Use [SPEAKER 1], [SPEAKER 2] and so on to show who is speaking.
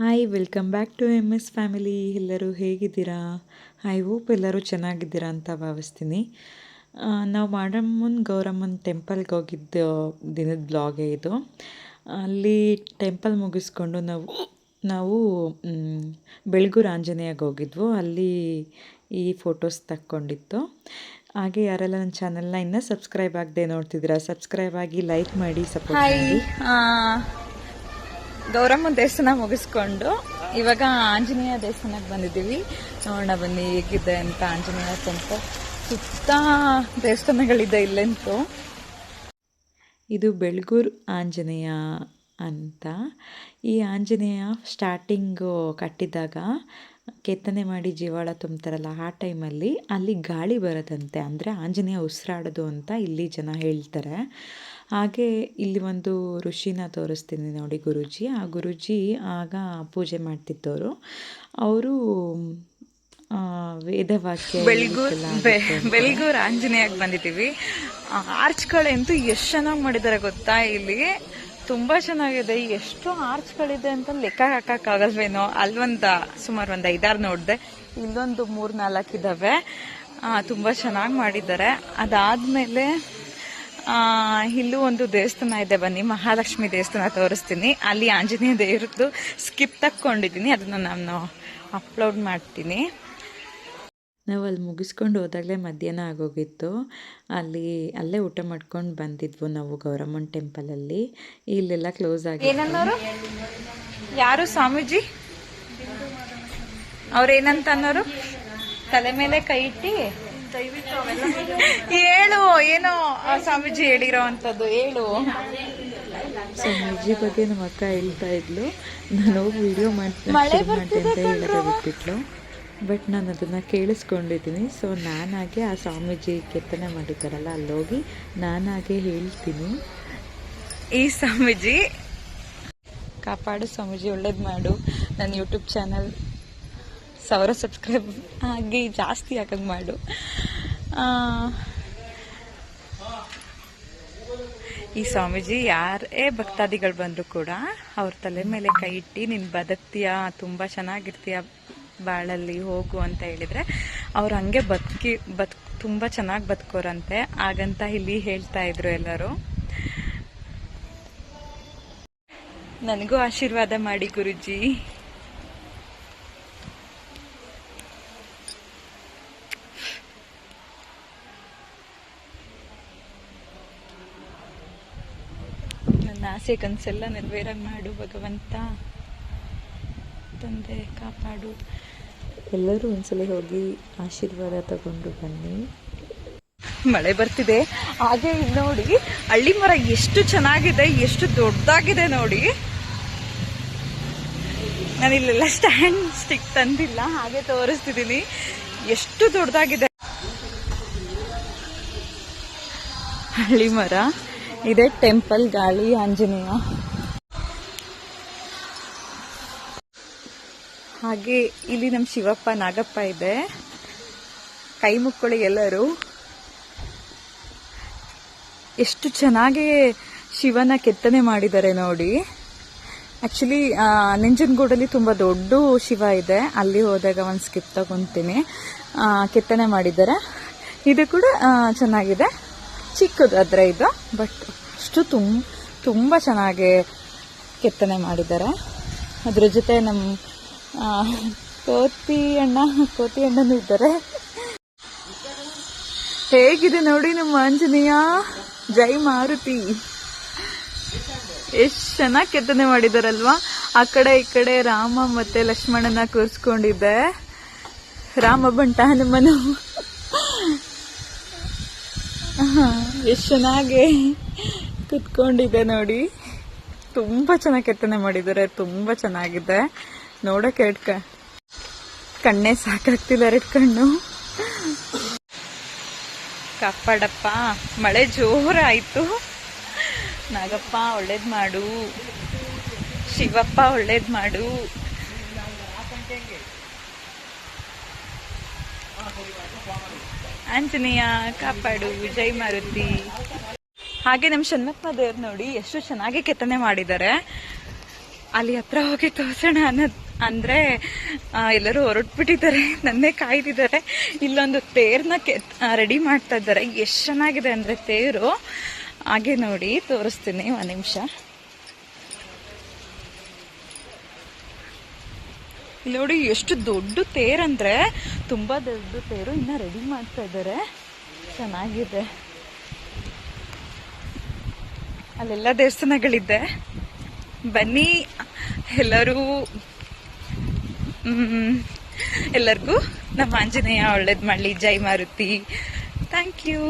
[SPEAKER 1] Hi welcome back to M S family ಎಲ್ಲರೂ ಹೇಗಿದ್ದೀರಾ? I hope ಎಲ್ಲರೂ ಚೆನ್ನಾಗಿದ್ದೀರಾ ಅಂತ ಭಾವಿಸ್ತೀನಿ. ನಾವು ಮಾಡಮ್ಮನ ಗೌರಮ್ಮನ್ ಟೆಂಪಲ್ಗೆ ಹೋಗಿದ್ದ ದಿನದ ಬ್ಲಾಗೇ ಇದು. ಅಲ್ಲಿ ಟೆಂಪಲ್ ಮುಗಿಸ್ಕೊಂಡು ನಾವು ನಾವು ಬೆಳಗುರ ಆಂಜನೇಯಾಗಿ ಹೋಗಿದ್ವು. ಅಲ್ಲಿ ಈ ಫೋಟೋಸ್ ತಕ್ಕೊಂಡಿತ್ತು. ಹಾಗೆ ಯಾರೆಲ್ಲ ನನ್ನ ಚಾನಲ್ನ ಇನ್ನೂ ಸಬ್ಸ್ಕ್ರೈಬ್ ಆಗದೆ ನೋಡ್ತಿದ್ದೀರಾ ಸಬ್ಸ್ಕ್ರೈಬ್ ಆಗಿ ಲೈಕ್ ಮಾಡಿ ಸಪೋರ್ಟ್ ಮಾಡಿ.
[SPEAKER 2] ಗೌರಮ್ಮ ದೇವಸ್ಥಾನ ಮುಗಿಸ್ಕೊಂಡು ಇವಾಗ ಆಂಜನೇಯ ದೇವಸ್ಥಾನಕ್ಕೆ ಬಂದಿದ್ದೀವಿ. ನೋಡೋಣ ಬನ್ನಿ ಹೇಗಿದೆ ಅಂತ ಆಂಜನೇಯ ಟೆಂಪಲ್ ಸುತ್ತ ದೇವಸ್ಥಾನಗಳಿದೆ ಇಲ್ಲಂತೂ.
[SPEAKER 1] ಇದು ಬೆಳಗೂರು ಆಂಜನೇಯ. ಅಂತ. ಈ ಆಂಜನೇಯ ಸ್ಟಾರ್ಟಿಂಗು ಕಟ್ಟಿದಾಗ ಕೆತ್ತನೆ ಮಾಡಿ ಜೀವಾಳ ತುಂಬ್ತಾರಲ್ಲ ಆ ಟೈಮಲ್ಲಿ ಅಲ್ಲಿ ಗಾಳಿ ಬರದಂತೆ ಅಂದರೆ ಆಂಜನೇಯ ಉಸಿರಾಡೋದು ಅಂತ ಇಲ್ಲಿ ಜನ ಹೇಳ್ತಾರೆ. ಹಾಗೆ ಇಲ್ಲಿ ಒಂದು ಋಷಿನ ತೋರಿಸ್ತೀನಿ ನೋಡಿ ಗುರುಜಿ. ಆ ಗುರುಜಿ ಆಗ ಪೂಜೆ ಮಾಡ್ತಿದ್ದವರು ಅವರು ವೇದವಾಕ್ಯ
[SPEAKER 2] ಬೆಳಗೂರ್ ಬೆಳಗೂರ್ ಆಂಜನೇಯಕ್ಕೆ ಬಂದಿದ್ದೀವಿ. ಆರ್ಚ್ಗಳಂತೂ ಎಷ್ಟು ಚೆನ್ನಾಗಿ ಮಾಡಿದ್ದಾರೆ ಗೊತ್ತಾ ಇಲ್ಲಿ? ತುಂಬಾ ಚೆನ್ನಾಗಿದೆ. ಎಷ್ಟು ಆರ್ಚ್ಗಳಿದೆ ಅಂತ ಲೆಕ್ಕ ಹಾಕಕ್ಕಾಗಲ್ವೇನೋ? ಅಲ್ವಂತ ಸುಮಾರು ಒಂದು ಐದಾರು ನೋಡಿದೆ. ಇಲ್ಲೊಂದು ಮೂರ್ ನಾಲ್ಕು ಇದಾವೆ. ತುಂಬಾ ಚೆನ್ನಾಗಿ ಮಾಡಿದ್ದಾರೆ. ಅದಾದ್ಮೇಲೆ ಆ, ಇಲ್ಲೂ ಒಂದು ದೇವಸ್ಥಾನ ಇದೆ ಬನ್ನಿ. ಮಹಾಲಕ್ಷ್ಮಿ ದೇವಸ್ಥಾನ ತೋರಿಸ್ತೀನಿ. ಅಲ್ಲಿ ಆಂಜನೇಯ ದೇವ್ರದ್ದು ಸ್ಕಿಪ್ ತಕ್ಕೊಂಡಿದ್ದೀನಿ. ಅದನ್ನ ನಾನು ಅಪ್ಲೋಡ್ ಮಾಡ್ತೀನಿ.
[SPEAKER 1] ನಾವು ಅಲ್ಲಿ ಮುಗಿಸ್ಕೊಂಡು ಹೋದಾಗಲೇ ಮಧ್ಯಾಹ್ನ ಆಗೋಗಿತ್ತು. ಅಲ್ಲಿ ಅಲ್ಲೇ ಊಟ ಮಾಡ್ಕೊಂಡು ಬಂದಿದ್ವು ನಾವು ಟೆಂಪಲ್ ಟೆಂಪಲಲ್ಲಿ. ಇಲ್ಲೆಲ್ಲ ಕ್ಲೋಸ್ ಆಗಿ
[SPEAKER 2] ಯಾರು ಸ್ವಾಮೀಜಿ? ಅವ್ರೇನಂತ ಅನ್ನೋರು ತಲೆ ಮೇಲೆ ಕೈ ಇಟ್ಟಿ? ಹೇಳು ಏನೋ ಸ್ವಾಮೀಜಿ ಹೇಳಿರೋ ಅಂತದ್ದು ಹೇಳು.
[SPEAKER 1] ಸ್ವಾಮೀಜಿ ಬಗ್ಗೆ ನಮ್ಮ ಅಕ್ಕ ಹೇಳ್ತಾ ಇದ್ಲು. ನಾನು ವಿಡಿಯೋ ಮಾಡ್ತೀನಿ ಮಾಡ್ತೆ ಅಂತ ಬಿಟ್ಬಿಟ್ಲು. ಬಟ್ ನಾನು ಅದನ್ನು ಕೇಳಿಸ್ಕೊಂಡಿದ್ದೀನಿ. ಸೊ ನಾನಾಗೆ ಆ ಸ್ವಾಮೀಜಿ ಕೆತ್ತನೆ ಮಾಡಿದ್ದಾರಲ್ಲ, ಅಲ್ಲೋಗಿ ನಾನಾಗೆ ಹೇಳ್ತೀನಿ.
[SPEAKER 2] ಈ ಸ್ವಾಮೀಜಿ, ಕಾಪಾಡು ಸ್ವಾಮೀಜಿ, ಒಳ್ಳೇದು ಮಾಡು. ನನ್ನ ಯೂಟ್ಯೂಬ್ ಚಾನಲ್ ಸಾವಿರ ಸಬ್ಸ್ಕ್ರೈಬ್ ಆಗಿ ಜಾಸ್ತಿ ಆಗಂಗೆ ಮಾಡು. ಈ ಸ್ವಾಮೀಜಿ ಯಾರೇ ಭಕ್ತಾದಿಗಳು ಬಂದರೂ ಕೂಡ ಅವ್ರ ತಲೆ ಮೇಲೆ ಕೈ ಇಟ್ಟು ನೀನು ಬದುಕ್ತೀಯಾ? ತುಂಬ ಚೆನ್ನಾಗಿರ್ತೀಯ? ಬಾಳಲ್ಲಿ ಹೋಗು ಅಂತ ಹೇಳಿದ್ರೆ, ಅವ್ರು ಹಂಗೆ ಬದುಕಿ, ಬದ್, ತುಂಬ ಚೆನ್ನಾಗಿ ಬದುಕೋರಂತೆ. ಹಾಗಂತ ಇಲ್ಲಿ ಹೇಳ್ತಾ ಇದ್ರು ಎಲ್ಲರೂ. ನನಗೂ ಆಶೀರ್ವಾದ ಮಾಡಿ ಗುರುಜಿ. ನನ್ನ ಆಸೆ ಕನ್ಸೆಲ್ಲ ನೆರವೇರಾಗಿ ಮಾಡು ಭಗವಂತ. ತಂದೆ ಕಾಪಾಡು.
[SPEAKER 1] ಎಲ್ಲರೂ ಒಂದ್ಸಲ ಹೋಗಿ ಆಶೀರ್ವಾದ ತಗೊಂಡು ಬನ್ನಿ.
[SPEAKER 2] ಮಳೆ ಬರ್ತಿದೆ. ಹಾಗೆ ಇಲ್ಲಿ ನೋಡಿ ಹಳ್ಳಿ ಮರ ಎಷ್ಟು ಚೆನ್ನಾಗಿದೆ ಎಷ್ಟು ದೊಡ್ಡದಾಗಿದೆ ನೋಡಿ. ನಾನು ಇಲ್ಲೆಲ್ಲ ಸ್ಟ್ಯಾಂಡ್ ಸ್ಟಿಕ್ ತಂದಿಲ್ಲ ಹಾಗೆ ತೋರಿಸ್ತಿದ್ದೀನಿ. ಎಷ್ಟು ದೊಡ್ಡದಾಗಿದೆ. ಹಳ್ಳಿ ಮರ. ಇದೆ ಟೆಂಪಲ್ ಗಾಳಿ ಆಂಜನೇಯ. ಹಾಗೆ ಇಲ್ಲಿ ನಮ್ಮ ಶಿವಪ್ಪ ನಾಗಪ್ಪ ಇದೆ. ಕೈ ಮುಕ್ಕೊಳ್ಳಿ ಎಲ್ಲರೂ. ಎಷ್ಟು ಚೆನ್ನಾಗಿ ಶಿವನ ಕೆತ್ತನೆ ಮಾಡಿದ್ದಾರೆ ನೋಡಿ. ಆಕ್ಚುಲಿ ನಂಜನಗೂಡಲ್ಲಿ ತುಂಬ ದೊಡ್ಡ ಶಿವ ಇದೆ. ಅಲ್ಲಿ ಹೋದಾಗ ಒಂದು ಸ್ಕಿಪ್ ತಗೊತೀನಿ. ಕೆತ್ತನೆ ಮಾಡಿದ್ದಾರೆ. ಇದು ಕೂಡ ಚೆನ್ನಾಗಿದೆ. ಚಿಕ್ಕದು ಅದರ ಇದು ಬಟ್ ಅಷ್ಟು ತುಂಬ ತುಂಬ ಚೆನ್ನಾಗಿ ಕೆತ್ತನೆ ಮಾಡಿದ್ದಾರೆ. ಅದ್ರ ಜೊತೆ ನಮ್ಮ ಕೋತಿ ಅಣ್ಣ, ಕೋತಿ ಅಣ್ಣನೂ ಇದ್ದಾರೆ. ಹೇಗಿದೆ ನೋಡಿ ನಮ್ಮ ಆಂಜನೇಯ? ಜೈ ಮಾರುತಿ. ಎಷ್ಟು ಚೆನ್ನಾಗಿ ಕೆತ್ತನೆ ಮಾಡಿದಾರಲ್ವಾ? ಆ ಕಡೆ, ಈ ಕಡೆ ರಾಮ ಮತ್ತೆ ಲಕ್ಷ್ಮಣನ ಕೂರಿಸ್ಕೊಂಡಿದ್ದೆ. ರಾಮ ಬಂಟ ಹನುಮನು ಎಷ್ಟು ಚೆನ್ನಾಗಿ ಕುತ್ಕೊಂಡಿದೆ ನೋಡಿ. ತುಂಬಾ ಚೆನ್ನಾಗಿ ಕೆತ್ತನೆ ಮಾಡಿದ್ದಾರೆ ತುಂಬಾ ಚೆನ್ನಾಗಿದೆ. ನೋಡಕ್ಕೆ ಎರಡು ಕಣ್ಣೇ ಸಾಕಾಗ್ತಿಲ್ಲ ಎರಡು ಕಣ್ಣು. ಕಪ್ಪಡಪ್ಪ, ಮಳೆ ಜೋರಾಯಿತು. ನಾಗಪ್ಪ, ಒಳ್ಳೇದ್ ಮಾಡು. ಶಿವಪ್ಪ, ಒಳ್ಳೇದ್ ಮಾಡು. ಆಂಜನೇಯ, ಕಾಪಾಡು. ಜೈ ಮಾರುತಿ. ಹಾಗೆ ನಮ್ಮ ಶನ್ಮತ್ಮ ದೇವ್ರು ನೋಡಿ ಎಷ್ಟು ಚೆನ್ನಾಗಿ ಕೆತ್ತನೆ ಮಾಡಿದ್ದಾರೆ ಅಲ್ಲಿ ಹತ್ರ ಹೋಗಿ ತೋರಿಸೋಣ ಅನ್ನೋದ್ ಅಂದ್ರೆ ಎಲ್ಲರೂ ಹೊರಟ್ಬಿಟ್ಟಿದ್ದಾರೆ, ನನ್ನೇ ಕಾಯ್ತಿದ್ದಾರೆ. ಇಲ್ಲೊಂದು ತೇರ್ನ ರೆಡಿ ಮಾಡ್ತಾ ಇದ್ದಾರೆ. ಎಷ್ಟು ಚೆನ್ನಾಗಿದೆ ಅಂದ್ರೆ ತೇರು. ಹಾಗೆ ನೋಡಿ, ತೋರಿಸ್ತೀನಿ ಒಂದ್ ನಿಮಿಷ. ಇಲ್ಲಿ ನೋಡಿ, ಎಷ್ಟು ದೊಡ್ಡ ತೇರಂದ್ರೆ ತುಂಬಾ ದೊಡ್ಡ ತೇರು ಇನ್ನ ರೆಡಿ ಮಾಡ್ತಾ ಇದ್ದಾರೆ. ಚೆನ್ನಾಗಿದೆ. ಅಲ್ಲೆಲ್ಲ ದೇವಸ್ಥಾನಗಳಿದೆ. ಬನ್ನಿ, ಎಲ್ಲರೂ ಎಲ್ಲರಿಗೂ ನಮ್ಮ ಆಂಜನೇಯ ಒಳ್ಳೇದು ಮಾಡಲಿ. ಜೈ ಮಾರುತಿ. Thank you